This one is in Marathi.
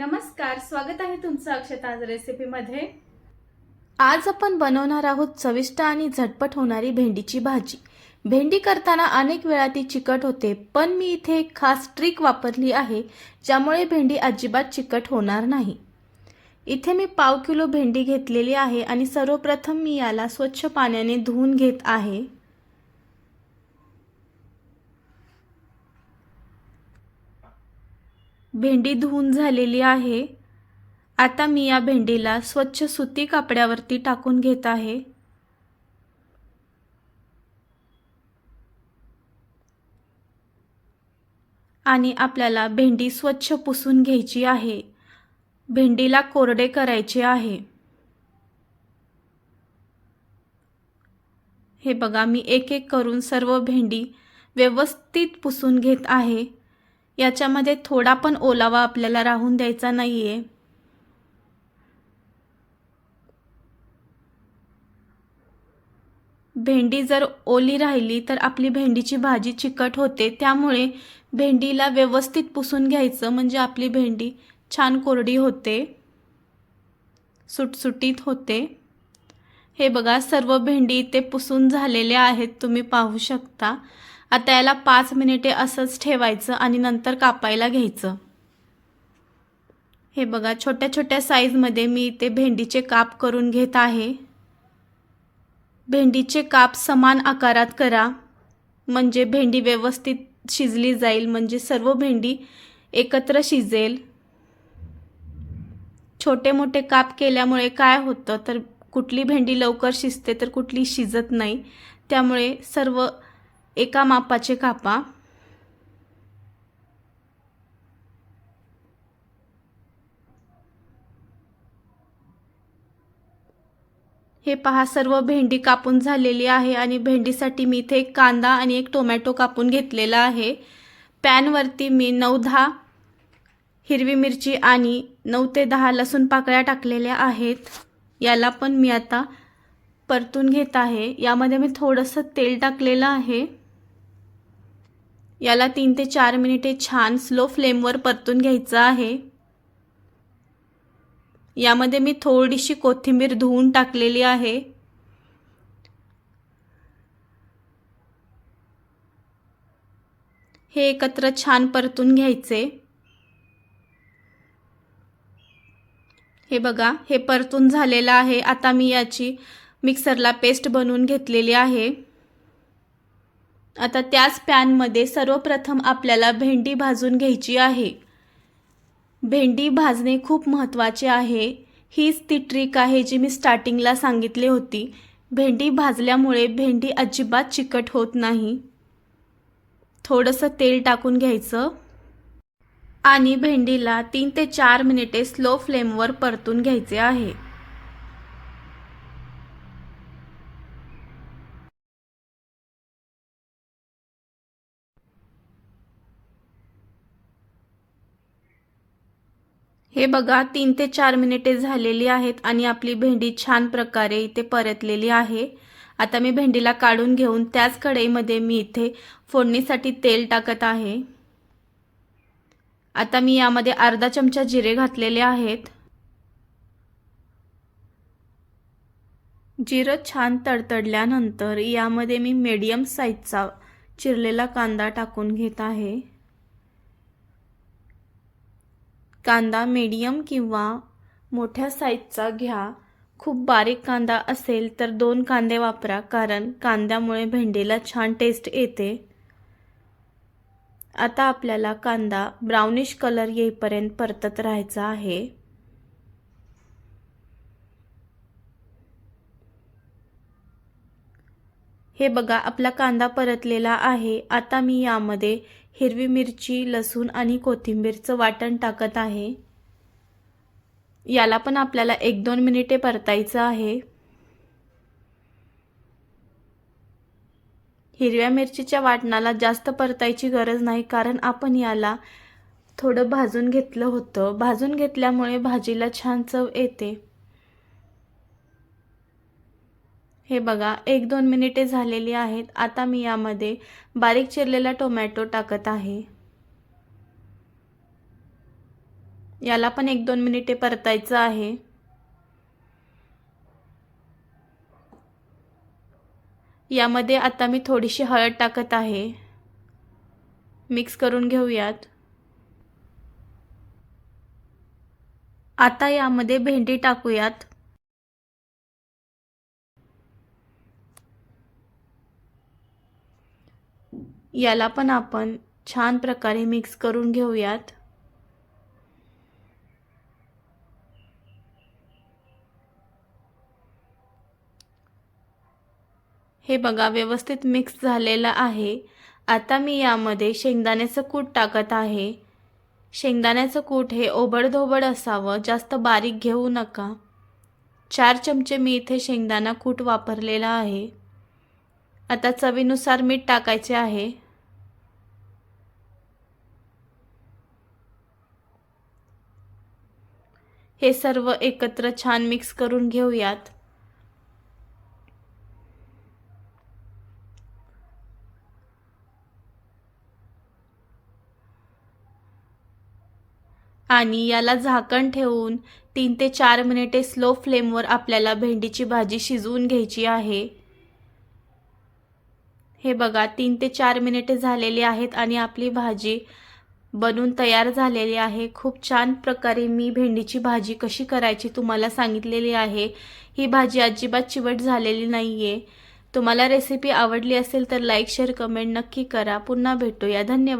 नमस्कार स्वागत आहे तुमचं अक्षताज रेसिपीमध्ये आज आपण बनवणार आहोत चविष्ट आणि झटपट होणारी भेंडीची भाजी. भेंडी करताना अनेक वेळा ती चिकट होते पण मी इथे एक खास ट्रिक वापरली आहे ज्यामुळे भेंडी अजिबात चिकट होणार नाही. इथे मी पाव किलो भेंडी घेतलेली आहे आणि सर्वप्रथम मी याला स्वच्छ पाण्याने धुवून घेत आहे. भेंडी धुवून झालेली आहे. आता मी या भेंडीला स्वच्छ सुती कापड्यावरती टाकून घेत आहे. आणि आपल्याला भेंडी स्वच्छ पुसून घ्यायची आहे. भेंडीला कोरडे करायचे आहे. हे बघा मी एक एक करून सर्व भेंडी व्यवस्थित पुसून घेत आहे. याच्यामध्ये थोडा पण ओलावा आपल्याला राहून द्यायचा नाही आहे भेंडी जर ओली राहिली तर आपली भेंडीची भाजी चिकट होते. त्यामुळे भेंडीला व्यवस्थित पुसून घ्यायचं. म्हणजे आपली भेंडी छान कोरडी होते. सुटसुटीत होते. हे बघा सर्व भेंडी इथे पुसून झालेले आहेत. तुम्ही पाहू शकता. आता याला पाच मिनिटे असंच ठेवायचं आणि नंतर कापायला घ्यायचं. हे बघा छोट्या छोट्या साईजमध्ये मी इथे भेंडीचे काप करून घेत आहे. भेंडीचे काप समान आकारात करा. म्हणजे भेंडी व्यवस्थित शिजली जाईल. म्हणजे सर्व भेंडी एकत्र शिजेल. छोटे मोठे काप केल्यामुळे काय होतं? तर कुठली भेंडी लवकर शिजते तर कुठली शिजत नाही. त्यामुळे सर्व एका मापाचे कापा. हे पहा सर्व भेंडी कापून झालेली आहे आणि भेंडीसाठी मी इथे एक कांदा आणि एक टोमॅटो कापून घेतलेला आहे. पॅनवरती मी नऊ दहा हिरवी मिरची आणि नऊ ते दहा लसूण पाकळ्या टाकलेल्या आहेत. याला पण मी आता परतून घेत आहे. यामध्ये मी थोडंसं तेल टाकलेलं आहे. याला तीन ते चार मिनिटे छान स्लो फ्लेमवर परतून घ्यायचं आहे. यामध्ये मी थोडीशी कोथिंबीर धुवून टाकलेली आहे. हे एकत्र छान परतून घ्यायचे. हे बघा हे परतून झालेलं आहे. आता मी याची मिक्सरला पेस्ट बनवून घेतलेली आहे. आता त्याच पॅनमध्ये सर्वप्रथम आपल्याला भेंडी भाजून घ्यायची आहे. भेंडी भाजणे खूप महत्त्वाचे आहे. हीच ती ट्रिक आहे जी मी स्टार्टिंगला सांगितली होती. भेंडी भाजल्यामुळे भेंडी अजिबात चिकट होत नाही. थोडंसं तेल टाकून घ्यायचं. आणि भेंडीला तीन ते चार मिनिटे स्लो फ्लेमवर परतून घ्यायचे आहे. हे बघा तीन ते चार मिनिटे झालेली आहेत आणि आपली भेंडी छान प्रकारे इथे परतलेली आहे. आता मी भेंडीला काढून घेऊन त्याच कढईमध्ये मी इथे फोडणीसाठी तेल टाकत आहे. आता मी यामध्ये अर्धा चमचा जिरे घातलेले आहेत. जिरं छान तडतडल्यानंतर यामध्ये मी मीडियम साईजचा चिरलेला कांदा टाकून घेत आहे. कांदा मीडियम किंवा मोठ्या साईजचा घ्या. खूप बारीक कांदा असेल तर दोन कांदे वापरा कारण कांद्यामुळे भेंडीला छान टेस्ट येते. आता आपल्याला कांदा ब्राउनिश कलर येईपर्यंत परतत राहायचा आहे. हे बघा आपला कांदा परतलेला आहे. आता मी यामध्ये हिरवी मिरची लसूण आणि कोथिंबीरचं वाटण टाकत आहे. याला पण आपल्याला एक दोन मिनिटे परतायचं आहे. हिरव्या मिरचीच्या वाटणाला जास्त परतायची गरज नाही कारण आपण याला थोडं भाजून घेतलं होतं. भाजून घेतल्यामुळे भाजीला छान चव येते. हे बघा एक दोन मिनिटे झालेली आहेत. आता मी यामध्ये बारीक चिरलेला टोमॅटो टाकत आहे. याला पण एक दोन मिनिटे परतायचं आहे. यामध्ये आता मी थोडीशी हळद टाकत आहे. मिक्स करून घेऊयात. आता यामध्ये भेंडी टाकूयात. याला पण आपण छान प्रकारे मिक्स करून घेऊयात. हे बघा व्यवस्थित मिक्स झालेलं आहे. आता मी यामध्ये शेंगदाण्याचं कूट टाकत आहे. शेंगदाण्याचं कूट हे ओबडधोबड असावं जास्त बारीक घेऊ नका. चार चमचे मी इथे शेंगदाणा कूट वापरलेला आहे. आता चवीनुसार मीठ टाकायचे आहे. हे सर्व एकत्र छान मिक्स करून घेऊयात. आणि याला झाकण ठेवून तीन ते चार मिनिटे स्लो फ्लेमवर आपल्याला भेंडीची भाजी शिजवून घ्यायची आहे. हे बघा तीन ते चार मिनिटे झालेली आहेत आणि आपली भाजी बनून तयार झालेली आहे. खूप छान प्रकारे मी भेंडीची भाजी कशी करायची तुम्हाला सांगितलेली आहे. ही भाजी अजिबात चिवट झालेली नाही आहे तुम्हाला रेसिपी आवडली असेल तर लाईक शेअर कमेंट नक्की करा. पुन्हा भेटूया. धन्यवाद.